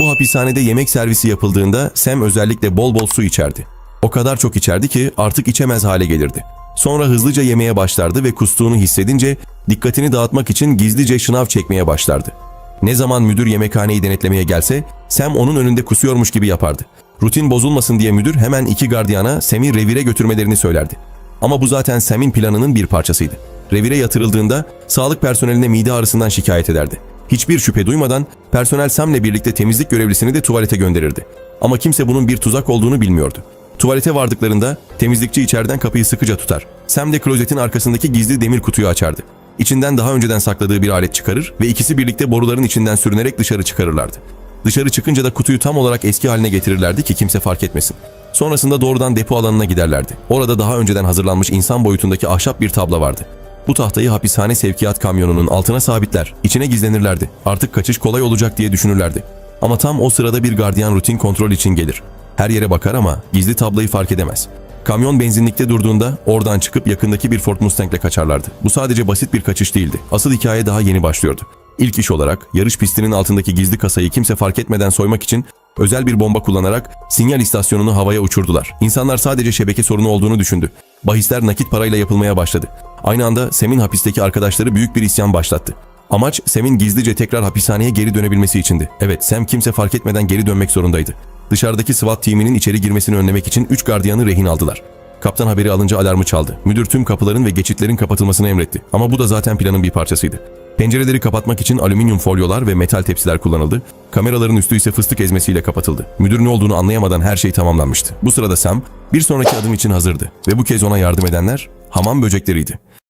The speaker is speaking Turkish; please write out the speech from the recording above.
Bu hapishanede yemek servisi yapıldığında Sam özellikle bol bol su içerdi. O kadar çok içerdi ki artık içemez hale gelirdi. Sonra hızlıca yemeye başlardı ve kustuğunu hissedince dikkatini dağıtmak için gizlice şınav çekmeye başlardı. Ne zaman müdür yemekhaneyi denetlemeye gelse Sam onun önünde kusuyormuş gibi yapardı. Rutin bozulmasın diye müdür hemen iki gardiyana Sam'i revire götürmelerini söylerdi. Ama bu zaten Sam'in planının bir parçasıydı. Revire yatırıldığında sağlık personeline mide ağrısından şikayet ederdi. Hiçbir şüphe duymadan personel Sam'le birlikte temizlik görevlisini de tuvalete gönderirdi. Ama kimse bunun bir tuzak olduğunu bilmiyordu. Tuvalete vardıklarında temizlikçi içeriden kapıyı sıkıca tutar. Sam de klozetin arkasındaki gizli demir kutuyu açardı. İçinden daha önceden sakladığı bir alet çıkarır ve ikisi birlikte boruların içinden sürünerek dışarı çıkarırlardı. Dışarı çıkınca da kutuyu tam olarak eski haline getirirlerdi ki kimse fark etmesin. Sonrasında doğrudan depo alanına giderlerdi. Orada daha önceden hazırlanmış insan boyutundaki ahşap bir tabla vardı. Bu tahtayı hapishane sevkiyat kamyonunun altına sabitler, içine gizlenirlerdi. Artık kaçış kolay olacak diye düşünürlerdi. Ama tam o sırada bir gardiyan rutin kontrol için gelir. Her yere bakar ama gizli tablayı fark edemez. Kamyon benzinlikte durduğunda oradan çıkıp yakındaki bir Ford Mustang'le kaçarlardı. Bu sadece basit bir kaçış değildi. Asıl hikaye daha yeni başlıyordu. İlk iş olarak yarış pistinin altındaki gizli kasayı kimse fark etmeden soymak için özel bir bomba kullanarak sinyal istasyonunu havaya uçurdular. İnsanlar sadece şebeke sorunu olduğunu düşündü. Bahisler nakit parayla yapılmaya başladı. Aynı anda Sem'in hapisteki arkadaşları büyük bir isyan başlattı. Amaç Sem'in gizlice tekrar hapishaneye geri dönebilmesi içindi. Evet, Sem kimse fark etmeden geri dönmek zorundaydı. Dışarıdaki SWAT timinin içeri girmesini önlemek için 3 gardiyanı rehin aldılar. Kaptan haberi alınca alarmı çaldı. Müdür tüm kapıların ve geçitlerin kapatılmasını emretti. Ama bu da zaten planın bir parçasıydı. Pencereleri kapatmak için alüminyum folyolar ve metal tepsiler kullanıldı. Kameraların üstü ise fıstık ezmesiyle kapatıldı. Müdür ne olduğunu anlayamadan her şey tamamlanmıştı. Bu sırada Sam bir sonraki adım için hazırdı ve bu kez ona yardım edenler hamam böcekleriydi.